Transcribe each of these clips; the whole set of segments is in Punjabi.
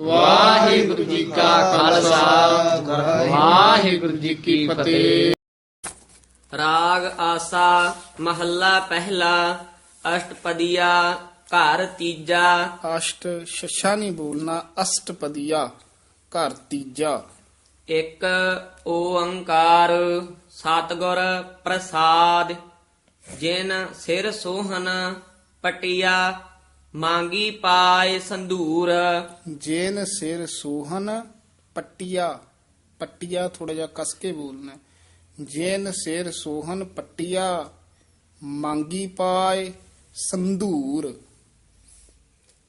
ਵਾਹਿਗੁਰੂ ਜੀ ਕਾ ਖਾਲਸਾ। ਵਾਹਿਗੁਰੂ ਜੀ ਕੀ ਫਤਿਹ। ਰਾਗ ਆਸਾ ਮਹੱਲਾ ਪਹਿਲਾ ਅਸ਼ਟਪਦੀਆ ਘਰ ਤੀਜਾ। ਅਸ਼ਟ ਸ਼ਸ਼ਾ ਨਹੀਂ ਬੋਲਣਾ ਅਸ਼ਟਪਦੀਆ ਘਰ ਤੀਜਾ। ਇੱਕ ਓੰਕਾਰ ਸਤਿਗੁਰ ਪ੍ਰਸਾਦ ਜਿਨ ਸਿਰ ਸੋਹਨ ਪਟਿਆ। ਮੰਗੀ ਪਾਏ ਸੰਧੂਰ। ਜੇਨ ਸਿਰ ਸੋਹਨ ਪੱਟਿਆ ਪੱਟਿਆ ਥੋੜਾ ਜਿਹਾ ਕਸ ਕੇ ਬੋਲਣਾ। ਜੇਨ ਸਿਰ ਸੋਹਨ ਪੱਟਿਆ ਮੰਗੀ ਪਾਏ ਸੰਧੂਰ।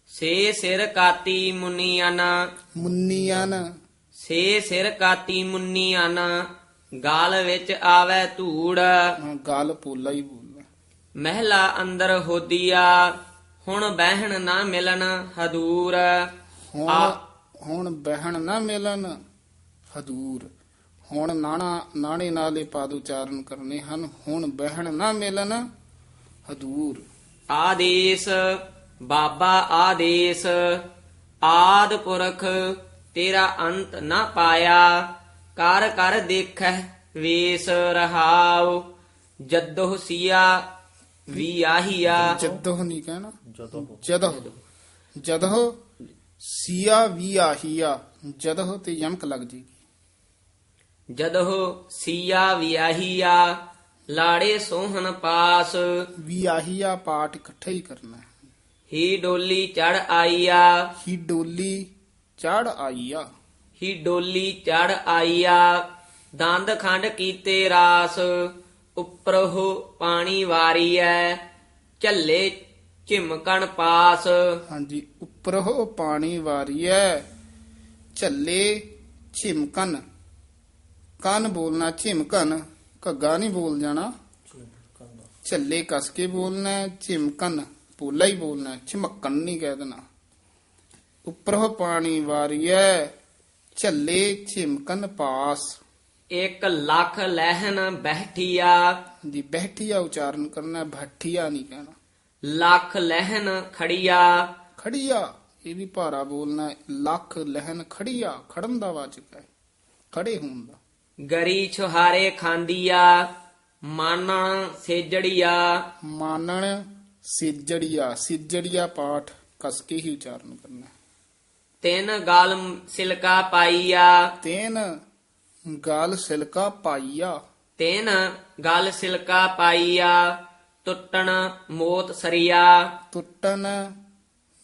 ਸੇ ਸਿਰ ਕਾਤੀ ਮੁਨੀਅਨ ਮੁੰਨੀਆਂ ਸੇ ਸਿਰ ਕਾਤੀ ਮੁਨੀਅਨ ਗਾਲ ਵਿੱਚ ਆਵੇ ਧੂੜ। ਗਾਲ ਪੋਲਾ ਹੀ ਬੋਲਣਾ। ਮਹਿਲਾ ਅੰਦਰ ਹੋਦੀਆ। ਹੁਣ ਬਹਿਣ ਨਾ ਮਿਲਣ ਹਦੂਰ। ਹੁਣ ਬਹਿਣ ਨਾ ਮਿਲਣ ਹਦੂਰ। ਹੁਣ ਨਾਣਾ ਨਾਣੇ ਨਾਲੇ ਪਾਦ ਉਚਾਰਨ ਕਰਨੇ ਹਨ। ਹੁਣ ਬਹਿਣ ਨਾ ਮਿਲਣ ਹਦੂਰ। ਆਦੇਸ਼ ਬਾਬਾ ਆਦੇਸ਼ ਆਦ ਪੁਰਖ ਤੇਰਾ ਅੰਤ ਨਾ ਪਾਇਆ। ਕਰ ਕਰ ਦੇਖੈ ਵੇਸ ਰਹਾਉ। ਜਦੋ ਸੀਆ ਵੀ ਆਹੀਆ ਜਦੋਹ ਨਹੀਂ ਕਹਿਣਾ। ਜਦੋਹ ਜਦੋਹ ਸੀਆ ਵੀ ਆਹੀਆ ਜਦੋਹ ਤੇ ਯਮਕ ਲੱਗ ਜੀ ਜਦੋ ਸੀਆ ਵੀ ਆਹੀਆ ਲਾੜੇ ਸੋਹਣ ਪਾਸ। ਵੀ ਆਹੀਆ ਪਾਠ ਇਕੱਠਾ ਹੀ ਕਰਨਾ। ਹੈ। ਹੀ ਡੋਲੀ ਚੜ ਆਈਆ ਹੀ ਡੋਲੀ ਚੜ ਆਈਆ ਹੀ ਡੋਲੀ ਚੜ ਆਈਆ ਦੰਦ ਖੰਡ ਕੀਤੇ ਰਾਸ। ਉੱਪਰੋਂ ਪਾਣੀ ਵਾਰੀਐ ਝੱਲੇ ਝਿਮਕਣ ਪਾਸ। ਹਾਂਜੀ ਉੱਪਰੋਂ ਪਾਣੀ ਵਾਰੀਐ ਝੱਲੇ ਝਿਮਕਨ ਕੰਨ ਬੋਲਣਾ ਝਿਮਕਨ ਘੱਗਾ ਨਹੀਂ ਬੋਲ ਜਾਣਾ। ਝੱਲੇ ਕਸ ਕੇ ਬੋਲਣਾ ਹੈ, ਝਿਮਕਨ ਪੋਲਾ ਹੀ ਬੋਲਣਾ ਹੈ, ਝਿਮਕਣ ਨਹੀਂ ਕਹਿ ਦੇਣਾ। ਉੱਪਰੋਂ ਪਾਣੀ ਵਾਰੀਐ ਝੱਲੇ ਝਿਮਕਨ ਪਾਸ। ਇੱਕ ਲੱਖ ਲਹਿਨ ਬਹਿਠੀਆ। ਦੀ ਬਹਿਠੀਆ ਉਚਾਰਨ ਕਰਨਾ ਭੱਠੀਆ ਨਹੀਂ ਕਹਿਣਾ। ਲੱਖ ਲਹਿਨ ਖੜੀਆ। ਖੜੀਆ ਇਹ ਵੀ ਭਾਰਾ ਬੋਲਣਾ ਹੈ, ਲੱਖ ਲਹਿਨ ਖੜੀਆ ਖੜਨ ਦਾ ਵਾਚਕ ਹੈ। ਖੜੇ ਹੋਣ ਦਾ। ਗਰੀ ਛੁਹਾਰੇ ਖਾਂਦੀਆ ਮਾਨਣ ਸੇਜੜੀਆ। ਮਾਨਣ ਸਿਜੜੀਆ ਸਿਜੜੀਆ ਪਾਠ ਕਸ ਕੇ ਹੀ ਉਚਾਰਨ ਕਰਨਾ ਹੈ। ਤਿੰਨ ਗਲ ਸਿਲਕਾ ਪਾਈਆ। ਤੈਨ ਗਾਲ ਸਿਲਕਾ ਪਾਈਆ। ਤਿੰਨ ਗਲ ਸਿਲਕਾ ਪਾਈਆ ਟੁੱਟਣ ਮੋਤ ਸਰੀਆ। ਟੁੱਟਨ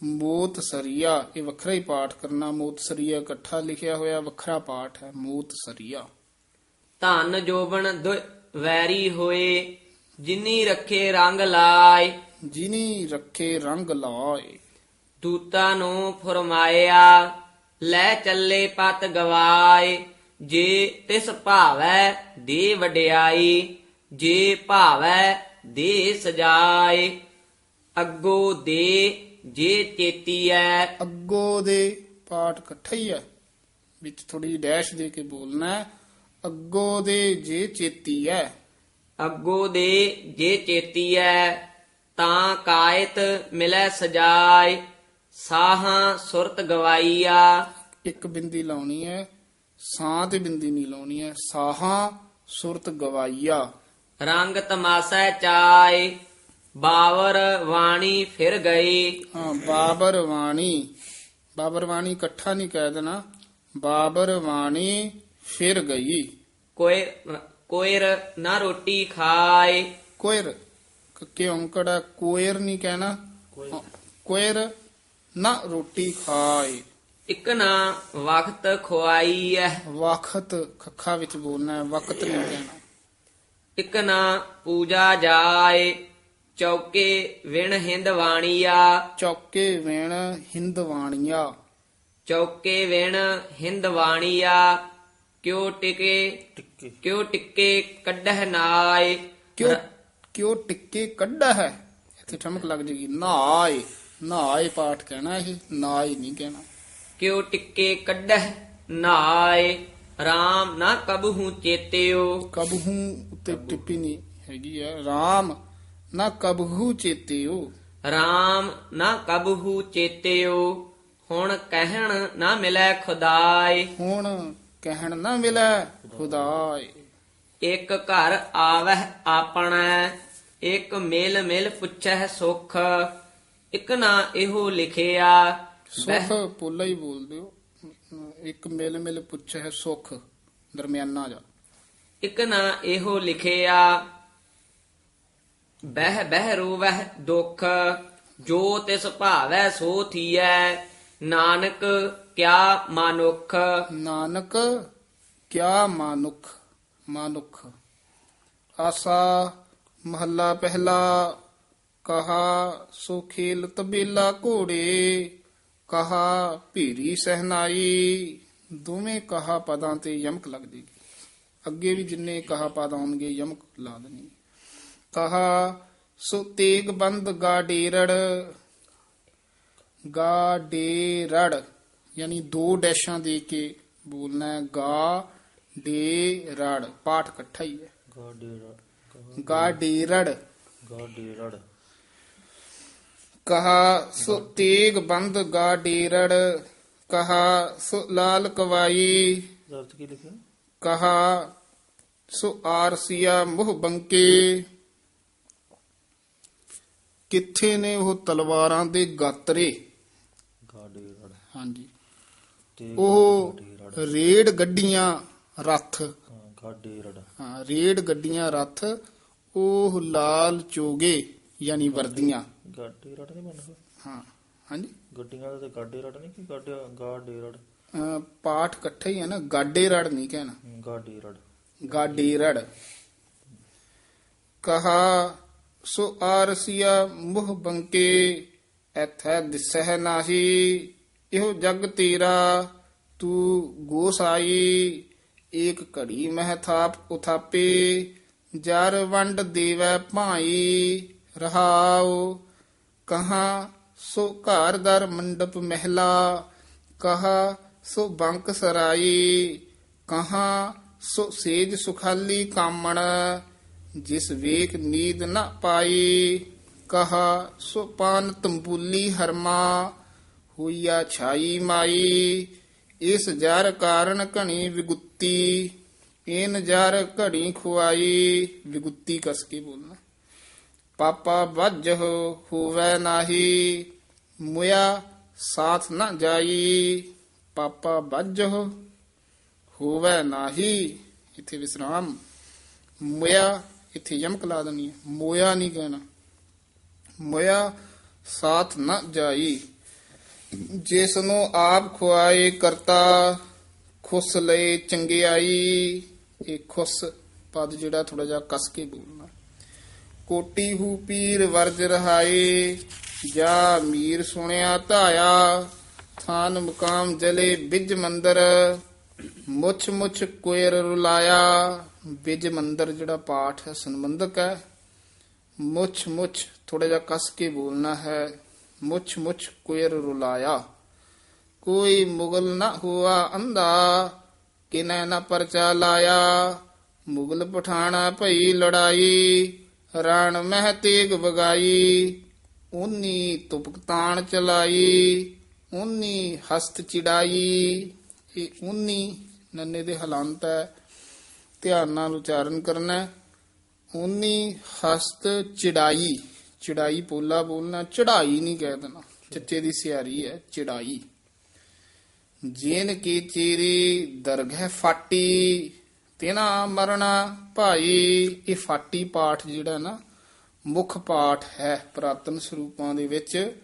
ਮੋਤ ਸਰੀਆ। ਇਹ ਵੱਖਰਾ ਹੀ ਪਾਠ ਕਰਨਾ। ਮੋਤ ਸਰੀਆ ਇਕੱਠਾ ਲਿਖਿਆ ਹੋਇਆ ਵੱਖਰਾ ਪਾਠ ਹੈ ਮੋਤ ਸਰੀਆ। ਧਨ ਜੋਬਨ ਦੁ ਵੈਰੀ ਹੋਏ ਜਿਨੀ ਰੱਖੇ ਰੰਗ ਲਾਏ। ਜਿਨੀ ਰੱਖੇ ਰੰਗ ਲਾਏ। ਦੂਤਾਂ ਨੂੰ ਫਰਮਾਇਆ ਲੈ ਚੱਲੇ ਪਤ ਗਵਾਏ। ਜੇ ਤਿਸ ਭਾਵੈ ਦੇ ਵਡਿਆਈ ਜੇ ਭਾਵੈ ਦੇ ਸਜਾਏ। ਅੱਗੋ ਦੇ ਜੇ ਚੇਤੀਐ। ਅੱਗੋ ਦੇ ਪਾਠ ਇਕੱਠਾ ਹੀ ਹੈ ਵਿੱਚ ਥੋੜੀ ਡੈਸ਼ ਦੇ ਕੇ ਬੋਲਣਾ। ਅੱਗੋ ਦੇ ਜੇ ਚੇਤੀ ਹੈ ਅੱਗੋ ਦੇ ਜੇ ਚੇਤੀਐ ਤਾਂ ਕਾਇਤ ਮਿਲੈ ਸਜਾਏ। ਸਾਹਾਂ ਸੁਰਤ ਗਵਾਈਆ। ਇੱਕ ਬਿੰਦੀ ਲਾਉਣੀ ਹੈ ਸਾਹ ਤੇ ਬਿੰਦੀ ਨਹੀਂ ਲਾਉਣੀ ਹੈ ਸਾਹਾਂ ਸੁਰਤ ਗਵਾਈਆ। ਰੰਗ ਤਮਾਸਾ ਚਾਏ ਬਾਵਰ ਵਾਣੀ ਫਿਰ ਗਈ। ਹਾਂ ਬਾਬਰ ਵਾਣੀ। ਬਾਬਰ ਵਾਣੀ ਇਕੱਠਾ ਨਹੀਂ ਕਹਿ ਦੇਣਾ। ਬਾਬਰ ਵਾਣੀ ਫਿਰ ਗਈ। ਕੋਈ ਕੋਇਰ ਨਾ ਰੋਟੀ ਖਾਏ ਕੋਇਰ ਕੱਕੇ ਔਂਕੜਾ ਕੋਇਰ ਨਹੀਂ ਕਹਿਣਾ। ਕੋਇਰ ਨਾ ਰੋਟੀ ਖਾਏ ਇੱਕ ਨਾ ਵਕਤ ਖੁਆਈ ਐ। ਵਕਤ ਖੱਖਾ ਵਿੱਚ ਬੋਲਣਾ ਹੈ ਵਕਤ ਨਹੀਂ ਕਹਿਣਾ। ਇੱਕ ਨਾ ਪੂਜਾ ਜਾਏ ਚੌਕੇ ਵਿਣ ਹਿੰਦ ਵਾਣੀਆ। ਚੌਕੇ ਵੇਣ ਹਿੰਦਵਾਣੀਆ ਚੌਕੇ ਵਿਣ ਹਿੰਦ ਵਾਣੀਆ। ਕਿਉ ਟਿਕੇ ਕਿਉ ਟਿੱਕੇ ਕੱਢਹਿ ਨਾਏ। ਕਿਉਂ ਕਿਉਂ ਟਿੱਕੇ ਕੱਢਾ ਹੈ ਇੱਥੇ ਠਮਕ ਲੱਗ ਜੇਗੀ ਨਾਏ ਨਾਏ ਪਾਠ ਕਹਿਣਾ ਇਹ ਨਾਏ ਨਹੀਂ ਕਹਿਣਾ। ਕਿਉ ਟਿੱਕੇ ਕੱਢਹਿ ਨਾਏ? RAM ਨਾ ਕਬਹੂ ਚੇਤਿਓ। ਕਬਹੂ ਉੱਤੇ ਟਿੱਪੀ ਨਹੀਂ ਹੈਗੀ ਹੈ RAM ਨਾ ਕਬਹੂ ਚੇਤਿਓ। RAM ਨਾ ਕਬਹੂ ਚੇਤਿਓ। ਹੁਣ ਕਹਿਣ ਨਾ ਮਿਲੈ ਖੁਦਾਈ ਹੁਣ ਕਹਿਣ ਨਾ ਮਿਲੈ ਖੁਦਾਏ। ਇੱਕ ਘਰ ਆਵਹਿ ਆਪਣਾ ਇੱਕ ਮਿਲ ਮਿਲ ਪੁੱਛੈ ਸੁਖ। ਇੱਕ ਨਾ ਇਹੋ ਲਿਖਿਆ ਸੁਖ ਪੋਲਾ ਹੀ ਬੋਲਦੇ ਹੋ। ਇੱਕ ਮਿਲ ਮਿਲ ਪੁੱਛੇ ਸੁਖ ਦਰਮਿਆਨਾ ਜਾ। ਇੱਕ ਨਾ ਇਹੋ ਲਿਖਿਆ ਬਹਿ ਬਹਿ ਰੋਵਹਿ ਦੁਖ ਜੋ ਤਿਸ ਭਾਵੈ ਸੋ ਥੀਐ ਨਾਨਕ ਕਿਆ ਮਾਨੁਖ। ਨਾਨਕ ਕਿਆ ਮਾਨੁਖ ਮਾਨੁਖ। ਆਸਾ ਮਹੱਲਾ ਪਹਿਲਾ ਕਹਾ ਸੋ ਖੇਲ ਤਬੇਲਾ ਘੋੜੇ। ਕਹਾ ਭੀਰੀ ਸਹਨਾਈ ਦੋਵੇਂ ਕਹਾ ਪਦਾਂ ਤੇ ਯਮਕ ਲੱਗ ਜੇਗੀ। ਅੱਗੇ ਵੀ ਜਿੰਨੇ ਕਹਾ ਪਦ ਆਉਣਗੇ ਯਮਕ ਲਾ ਦੇਣੀ। ਕਹਾ ਸੋ ਤੇਗ ਬੰਦ ਗਾਡੇਰੜ ਗਾਡੇਰੜ ਯਾਨੀ ਦੋ ਡੈਸ਼ਾਂ ਦੇ ਕੇ ਬੋਲਣਾ ਹੈ ਗਾ ਡੇ ਰੜ ਪਾਠ ਇਕੱਠਾ ਹੀ ਹੈ। ਗਾਡੇਰੜ। ਗਾਡੀਰੜ। ਕਹਾ ਸੋ ਤੇਗ ਬੰਦ ਗਾਡੇਰੜ ਕਹਾ ਸੋ ਲਾਲ ਕਵਾਈ। ਦਰਤ ਕੀ ਲਿਖਿਆ? ਕਹਾ ਸੋ ਆਰਸੀਆ ਮੁਹ ਬੰਕੇ। ਕਿੱਥੇ ਨੇ ਉਹ ਤਲਵਾਰਾਂ ਦੇ ਗਾਤਰੇ? ਹਾਂਜੀ। ਉਹ ਰੇਡ ਗੱਡੀਆਂ ਰੱਥ। ਹਾਂ ਰੇਡ ਗੱਡੀਆਂ ਰੱਥ ਉਹ ਲਾਲ ਚੋਗੇ ਯਾਨੀ ਵਰਦੀਆਂ। ਗਾਡੀਰੜ ਨਹੀਂ ਬਣਦਾ ਹਾਂ। ਹਾਂਜੀ? ਗੱਡੀਆਂ ਦਾ ਤੇ ਗਾਡੀਰੜ ਨਹੀਂ ਕਿ ਗਾਡਿਆ ਗਾਡੀਰੜ ਅਹ ਪਾਠ ਇਕੱਠਾ ਹੀ ਹੈ ਨਾ ਗਾਡੇ ਰੜ ਨਹੀਂ ਕਹਿਣਾ। ਗਾਡੀਰੜ ਗਾਡੀ ਰੜ ਕਹਾ ਸੋ ਆਰਸੀਆ ਮੁਹ ਬੰਕੇ ਐਥੈ ਦਿਸਹਿ ਨਾਹੀ। ਇਹੋ ਜਗ ਤੇਰਾ ਤੂੰ ਗੋਸਾਈ ਏਕ ਘੜੀ ਮਹਿ ਥਾਪ ਉਥਾਪੇ ਜਰ ਵੰਡ ਦੇਵੈ ਭਾਈ। ਰਹਾਉ ਕਹਾ, ਸੋ ਘਰ ਦਰ ਮੰਡਪ ਮਹਿਲਾ, ਕਹਾ, ਸੋ ਬੰਕ ਸਰਾਈ, ਕਹਾ, ਸੋ ਸੇਜ ਸੁਖਾਲੀ ਕਾਮਣ, ਜਿਸ ਵੇਖ ਨੀਂਦ ਨਾ ਪਾਈ, ਕਹਾ, ਸੋ ਪਾਨ ਤੰਬੂਲੀ ਹਰਮਾ, ਹੋਈਆ ਛਾਈ ਮਾਈ, ਇਸ ਜਰ ਕਾਰਨ ਘਣੀ ਵਿਗੁੱਤੀ, ਇਨ ਜਰ ਘੜੀ ਖੁਆਈ, ਵਿਗੁੱਤੀ ਕਸ ਕੇ ਬੋਲਣਾ। ਪਾਪਾ ਵੱਜ ਹੋਵੇ ਨਾਹੀ ਮੁਆ ਸਾਥ ਨਾ ਜਾਈ। ਪਾਪਾ ਵੱਜ ਹੋਵੇ ਨਾਹੀ, ਇੱਥੇ ਵਿਸਰਾਮ। ਮੁਆ ਇੱਥੇ ਯਮਕ ਲਾ ਦੇਣੀ ਹੈ। ਮੋਇਆ ਨਹੀਂ ਕਹਿਣਾ। ਮੋਇਆ ਸਾਥ ਨਾ ਜਾਈ। ਜਿਸ ਨੂੰ ਆਪ ਖੁਆਏ ਕਰਤਾ, ਖੁਸ ਲਏ ਚੰਗਿਆਈ। ਇਹ ਖੁਸ ਪਦ ਜਿਹੜਾ ਥੋੜਾ ਜਿਹਾ ਕਸ ਕੇ ਬੋਲਣਾ। ਕੋਟੀ ਹੂ ਪੀਰ ਵਰਜ ਰਹਾਏ, ਜਾ ਮੀਰ ਸੁਣਿਆ ਧਾਇਆ, ਥਾਨ ਮੁਕਾਮ ਜਲੇ ਬਿਜ ਮੰਦਰ, ਮੁੱਛ ਮੁੱਛ ਕੋਇਰ ਰੁਲਾਇਆ। ਬਿਜ ਮੰਦਰ ਜਿਹੜਾ ਪਾਠ ਹੈ, ਸੰਬੰਧਕ ਹੈ। ਮੁੱਛ ਮੁੱਛ ਥੋੜਾ ਜਿਹਾ ਕਸ ਕੇ ਬੋਲਣਾ ਹੈ, ਮੁੱਛ ਮੁੱਛ ਕੁਇਰ ਰੁਲਾਇਆ। ਕੋਈ ਮੁਗਲ ਨਾ ਹੁਆ ਅੰਦਾ ਕਿਨੈ ਨਾ ਪਰਚਾ ਲਾਇਆ। ਮੁਗਲ ਪਠਾਣਾ ਭਈ ਲੜਾਈ ਰਣ ਮਹਿ ਤੇਗ ਵਗਾਈ, ਉਨੀ ਤੁਪਕ ਚਲਾਈ, ਉਨੀ ਹਸਤ ਚਿੜਾਈ, ਇਹ ਉਨੀ ਨੰਨੇ ਦੇ ਹਲੰਤ ਹੈ, ਧਿਆਨ ਨਾਲ ਉਚਾਰਨ ਕਰਨਾ ਹੈ। ਉਨੀ ਹਸਤ ਚਿੜਾਈ ਚਿੜਾਈ ਪੋਲਾ ਬੋਲਣਾ, ਚੜਾਈ ਨਹੀਂ ਕਹਿ ਦੇਣਾ, ਚੱਚੇ ਦੀ ਸਿਆਰੀ ਹੈ, ਚਿੜਾਈ ਜੇਨ ਕੀ ਚੀਰੀ, ਦਰਗਹਿ ਫਾਟੀ ਤਿਨਾ ਮਰਣਾ ਭਾਈ, ਇਹ ਫਾਟੀ ਪਾਠ ਜਿਹੜਾ ਨਾ, ਮੁੱਖ ਪਾਠ ਹੈ ਪ੍ਰਾਤਨ ਸਰੂਪਾਂ ਦੇ ਵਿੱਚ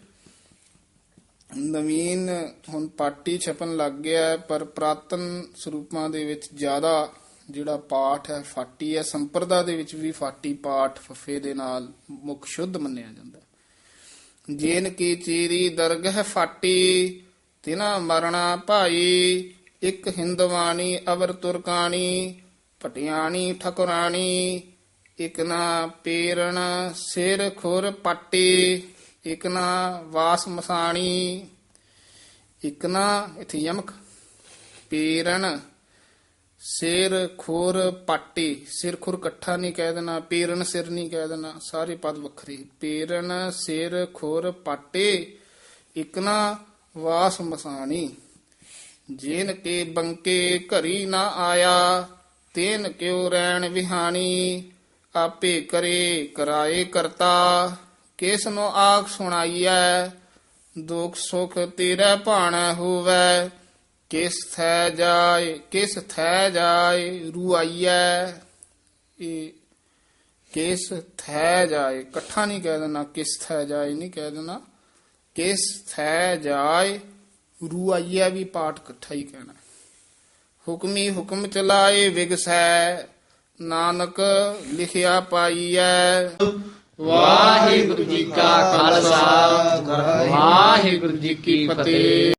ਨਵੀਨ ਹੁਣ ਪਾਟੀ ਛਪਣ ਲੱਗ ਗਿਆ ਪਰ ਪ੍ਰਾਤਨ ਸਰੂਪਾਂ ਦੇ ਵਿੱਚ ਜ਼ਿਆਦਾ ਜਿਹੜਾ ਪਾਠ ਹੈ, ਫਾਟੀ ਹੈ ਸੰਪਰਦਾ ਦੇ ਵਿੱਚ ਵੀ ਫਾਟੀ ਪਾਠ ਫਫੇ ਦੇ ਨਾਲ ਮੁੱਖ ਸ਼ੁੱਧ ਮੰਨਿਆ ਜਾਂਦਾ ਹੈ। ਜੇਨ ਕੀ ਚੀਰੀ ਦਰਗਹਿ ਫਾਟੀ, ਤਿਨਾ ਮਰਣਾ ਭਾਈ, ਇੱਕ ਹਿੰਦਵਾਣੀ ਅਵਰ ਤੁਰਕਾਣੀ ਪਟਿਆਣੀ ਠਕਰਾਣੀ, ਇਕ ਨਾ ਪੇਰਣ ਸਿਰ ਖੁਰ ਪਾਟੀ, ਇਕ ਨਾ ਵਾਸ ਮਸਾਣੀ, ਇਕ ਨਾ ਇਥੇ ਯਮਕ, ਪੇਰਣ ਸਿਰ ਖੁਰ ਪਾਟੀ, ਸਿਰ ਖੁਰ ਇਕੱਠਾ ਨਹੀਂ ਕਹਿ ਦੇਣਾ, ਪੇਰਣ ਸਿਰ ਨਹੀਂ ਕਹਿ ਦੇਣਾ, ਸਾਰੇ ਪਦ ਵੱਖਰੇ, ਪੇਰਣ ਸਿਰ ਖੁਰ ਪਾਟੇ, ਇਕ ਨਾ ਵਾਸ ਮਸਾਣੀ, ਜੇਨ ਕੇ ਬੰਕੇ ਘਰੀ ਨਾ ਆਇਆ ਤੇਨ ਕਿਉ ਰੈਣ ਵਿਹਾਣੀ, ਆਪੇ ਕਰੇ ਕਰਾਏ ਕਰਤਾ। ਕਿਸ ਨੂੰ ਆਖ ਸੁਣਾਈਐ, ਦੁਖ ਸੁਖ ਤੇਰਾ ਭਾਣਾ ਹੋਵੇ। ਕਿਸ ਥੈ ਜਾਏ, ਕਿਸ ਥੈ ਜਾਏ ਰੁਆਈਐ। ਇਹ ਕਿਸ ਥੈ ਜਾਏ, ਇਕੱਠਾ ਨਹੀਂ ਕਹਿ ਦੇਣਾ, ਕਿਸ ਥੈ ਜਾਏ ਨਹੀਂ ਕਹਿ ਦੇਣਾ। ਕਿਸ ਥੈ ਜਾਏ, ਰੁਆਈਐ ਵੀ ਪਾਠ ਇਕੱਠਾ ਹੀ ਕਹਿਣਾ। ਹੁਕਮੀ ਹੁਕਮ ਚਲਾਏ ਵਿਗਸੈ ਨਾਨਕ ਲਿਖਿਆ ਪਾਈਐ। ਵਾਹਿਗੁਰੂ ਜੀ ਕਾ ਖਾਲਸਾ, ਵਾਹਿਗੁਰੂ ਜੀ ਕੀ ਫਤਿਹ।